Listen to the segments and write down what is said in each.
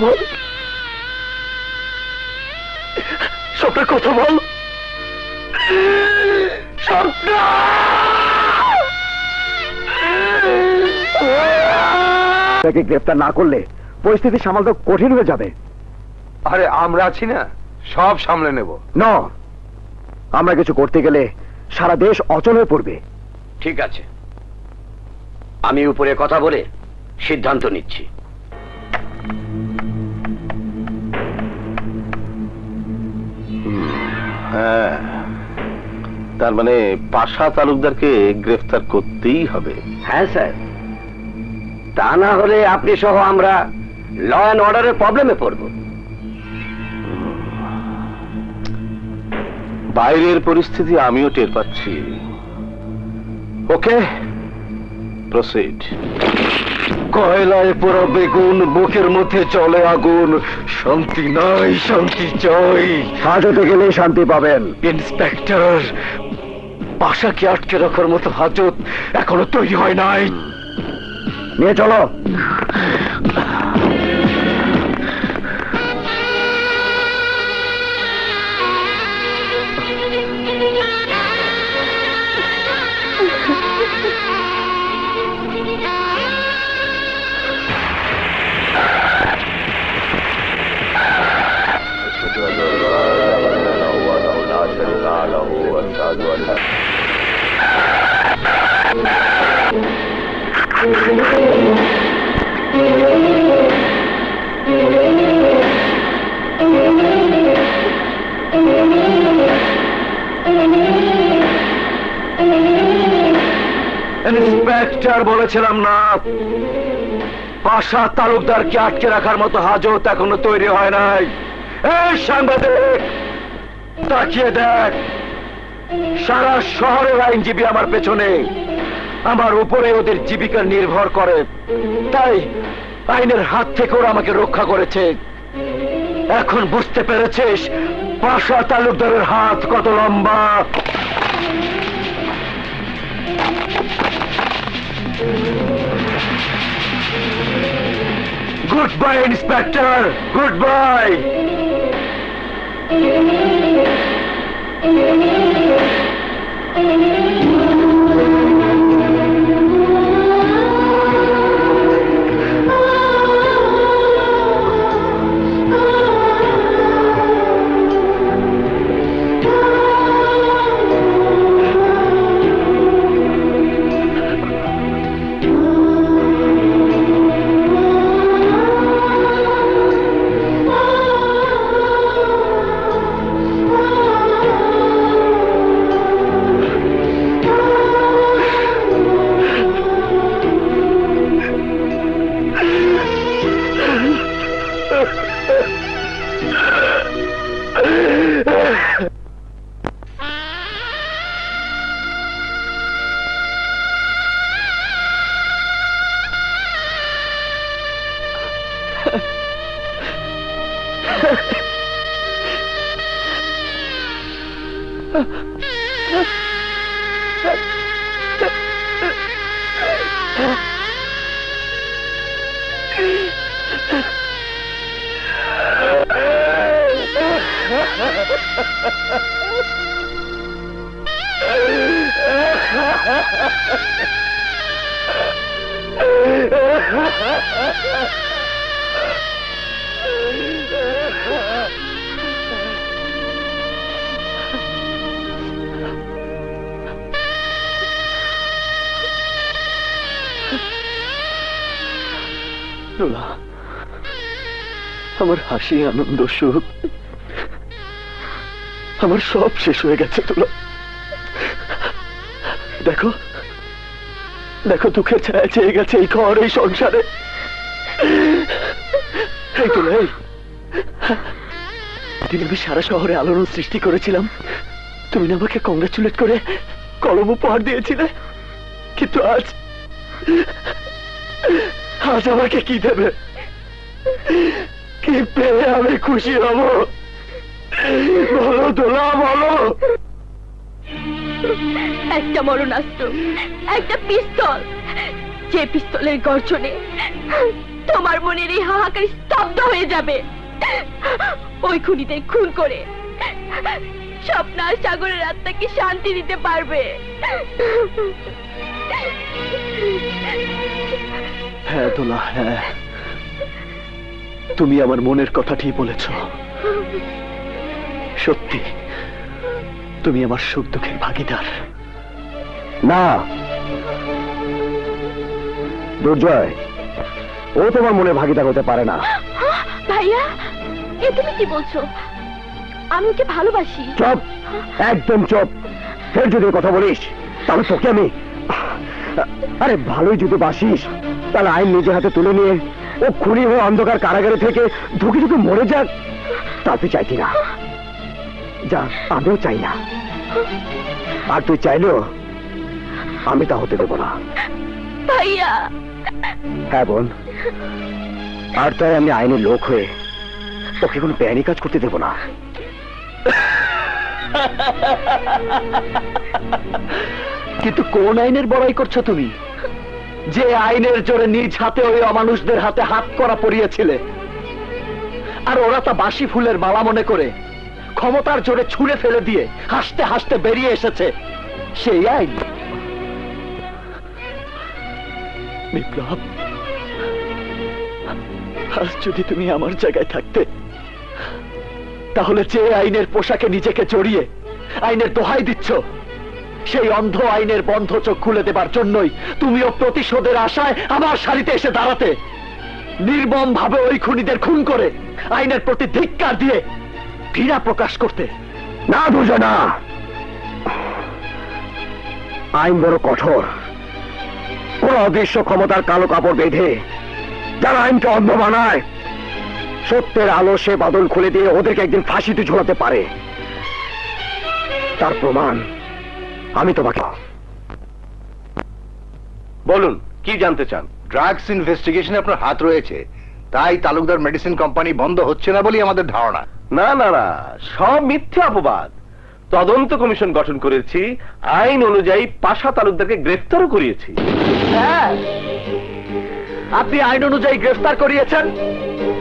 বল। স্বপ্নের কথা বল। স্বপ্ন! তাকে গ্রেফতার না করলে পরিস্থিতি সামাল তো কঠিন হয়ে যাবে। আরে আমরা আছি না। সব সামলে নেব। ন। আমরা কিছু করতে গেলে সারা দেশ অচল হয়ে পড়বে। ঠিক আছে। আমি উপরে কথা বলে সিদ্ধান্ত নিচ্ছি। তার মানে পাশা তালুকদারকে গ্রেফতার করতেই হবে। হ্যাঁ স্যার। তা না হলে আপনি সহ আমরা ল অ্যান্ড অর্ডারের প্রবলেমে পড়ব। বাইরের পরিস্থিতি আমিও টের পাচ্ছি। ওকে প্রসিড। কয়লায় পুরো বেগুন বুকের মধ্যে চলে আগুন। শান্তি নাই শান্তি চাই। হাজতে গেলে শান্তি পাবেন। ইন্সপেক্টর পাশাকে আটকে রাখার মতো হাজত এখনও তৈরি হয় নাই। নিয়ে চলো। ইন্সপেক্টর বলেছিলাম না। পাশা তালুকদারকে আটকে রাখার মতো হাজত এখনও তৈরি হয় নাই। এই সাংবাদিক, তাকিয়ে দেখ। সারা শহরের আইনজীবী আমার পেছনে। আমার উপরে ওদের জীবিকা নির্ভর করে। তাই আইনের হাত থেকে ওরা আমাকে রক্ষা করেছে। এখন বুঝতে পেরেছিস, পাশা তালুকদারের হাত কত লম্বা। Good bye, inspector, good bye. Ha ha ha ha! আমার হাসি, আনন্দ, সুখ। আমার সব শেষ হয়ে গেছে, তোলা। দেখো দেখো, দুঃখের ছায়া চেয়ে গেছে এই ঘর, এই সংসারে। দিন আমি সারা শহরে আলোড়ন সৃষ্টি করেছিলাম, তুমি না আমাকে কংগ্রেচুলেট করে কলম উপহার দিয়েছিলে। কিন্তু আজ আজ আমাকে কি দেবে? কি পেয়ে আমি খুশি হব? বলো দোলা বলো। একটা মরণাস্ত্র, একটা পিস্তল। যে পিস্তলের গর্জনে তোমার মনের এই হাহাকার স্তব্ধ হয়ে যাবে। ওই খুনিদের খুন করে স্বপ্নার সাগরের আত্মাকে শান্তি দিতে পারবে। হ্যাঁ দোলা হ্যাঁ। তুমি আমার মনের কথাটি বলেছ। সত্যি তুমি আমার সুখ দুঃখের ভাগিদার। না। দুর্জয় ও তোমার মনে ভাগিদার হতে পারে না। ভাইয়া এ তুমি কি বলছো? আমি ওকে ভালোবাসি। চপ একদম চপ। ফের যদি কথা বলিস তাহলে তোকে আমি আরে ভালোই যদি বাসিস তাহলে আইন নিজে হাতে তুলে নিয়ে ও খুনি হয়ে অন্ধকার কারাগারে থেকে ঢুকে ঢুকে মরে যাক তা তুই চাইতি না। যা আমিও চাই না। আর তুই চাইলেও আমি তা হতে দেবো না। ভাইয়া। হ্যাঁ বোন। আর তাই আমি আইনের লোক হয়ে ওকে কোনো বেআইনি কাজ করতে দেবো না। কিন্তু কোন আইনের বড়াই করছ তুমি? যে আইনের জোরে নিজ হাতে ওই অমানুষদের হাতে হাত করা পড়িয়েছিলে আর ওরা তা বাসি ফুলের মালা মনে করে, ক্ষমতার জোরে ছুঁড়ে ফেলে দিয়ে হাসতে হাসতে বেরিয়ে এসেছে সেই আইন। বিপ্লব, আজ যদি তুমি আমার জায়গায় থাকতে, তাহলে যে আইনের পোশাকে নিজেকে জড়িয়ে আইনের দোহাই দিচ্ছ সেই অন্ধ আইনের বন্ধ চোখ খুলে দেবার জন্যই তুমিও প্রতিশোধের আশায় আমার সারিতে এসে দাঁড়াতে। নির্মম ভাবে ওই খুনিদের খুন করে আইনের প্রতি ধিক্কার দিয়ে ঘৃণা প্রকাশ করতে। না, বুঝো না। আইন বড় কঠোর। কোন অদৃশ্য ক্ষমতার কালো কাপড় বেঁধে যারা আইনকে অন্ধ বানায়, সত্যের আলো সে বাদল খুলে দিয়ে ওদেরকে একদিন ফাঁসিতে ঝোলাতে পারে। তার প্রমাণ আমি তোমাকে বলুন কি জানতে চান? ড্রাগস ইনভেস্টিগেশনে আপনার হাত রয়েছে। তাই তালুকদার মেডিসিন কোম্পানি বন্ধ হচ্ছে না বলেই আমাদের ধারণা। না না না সব মিথ্যা অপবাদ। তদন্ত কমিশন গঠন করেছি আইন অনুযায়ী পাশা তালুকদারকে গ্রেফতারও করিয়েছি। হ্যাঁ। আপনি আইন অনুযায়ী গ্রেফতার করিয়েছেন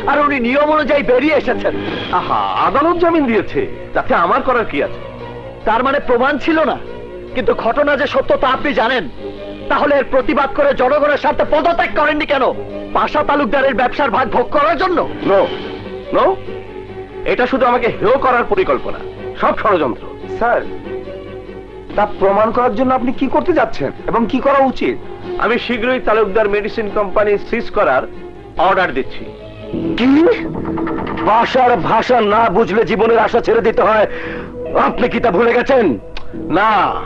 আর উনি নিয়ম অনুযায়ী বেরিয়ে এসেছেন। আহা আদালত জামিন দিয়েছে তাতে আমার করার কি আছে? তার মানে প্রমাণ ছিল না। কিন্তু ঘটনা যে সত্য তা আপনি জানেন। তাহলে এর প্রতিবাদ করে জনগণের সাথে পদত্যাগ করেননি কেন? পাশা তালুকদারের ব্যবসার ভাগ ভোগ করার জন্য? নো নো এটা শুধু আমাকে হেয় করার পরিকল্পনা। সব ষড়যন্ত্র। স্যার তা প্রমাণ করার জন্য আপনি কি করতে যাচ্ছেন এবং কি করা উচিত? আমি শীঘ্রই তালুকদার মেডিসিন কোম্পানি সিজ করার অর্ডার দিচ্ছি। কি? ভাষার ভাষা না বুঝলে জীবনের আশা ছেড়ে দিতে হয়। আপনি কি তা ভুলে গেছেন? না।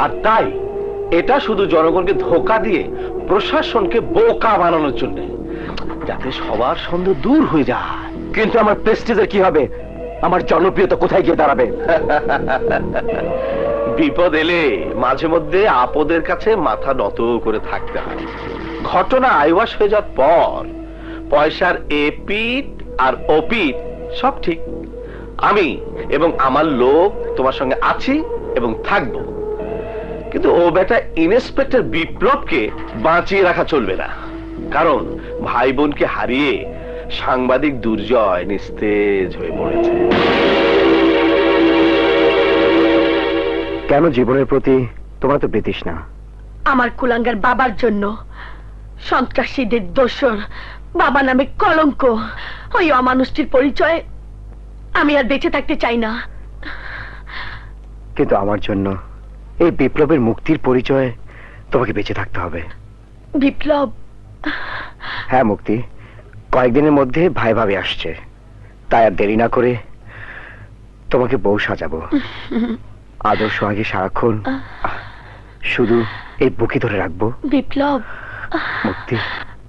আর তাই এটা শুধু জনগণকে ধোকা দিয়ে প্রশাসনকে বোকা বানানোর জন্য, যাতে সবার সন্দেহ দূর হয়ে যায়। কিন্তু আমার প্রেস্টিজের কি হবে? আমার জনপ্রিয়তা কোথায় গিয়ে দাঁড়াবে? বিপদ এলে মাঝে মধ্যে আপদের কাছে মাথা নত করে থাকতে হয়। ঘটনা আইওয়াস হয়ে যাওয়ার পর পয়সার এপিট আর ওপিট সব ঠিক। আমি এবং আমার লোক তোমার সঙ্গে আছি এবং থাকব। কিন্তু ও বেটা ইন্সপেক্টর বিপ্লবকে বাঁচিয়ে রাখা চলবে না। কারণ ভাই বোনকে হারিয়ে সাংবাদিক দুর্জয় নিস্তেজ হয়ে পড়েছে। কেন জীবনের প্রতি তোমার তো ব্রিটিশ না আমার কুলাঙ্গার বাবার জন্য সন্ত্রাসীদের দোষর বাবা নামে কলঙ্ক। ওই অমানুষটির পরিচয় আমি আর বেঁচে থাকতে চাই না। কিন্তু আমার জন্য এই বিপ্লবের মুক্তির পরিচয় তোমাকে বেঁচে থাকতে হবে। বিপ্লব? হ্যাঁ মুক্তি। কয়েকদিনের মধ্যে ভাই ভাবে আসছে। তাই আর দেরি না করে তোমাকে বউ সাজাবো। আদর্শ আগে সারাক্ষণ শুধু এই বুকে ধরে রাখব। বিপ্লব? মুক্তি।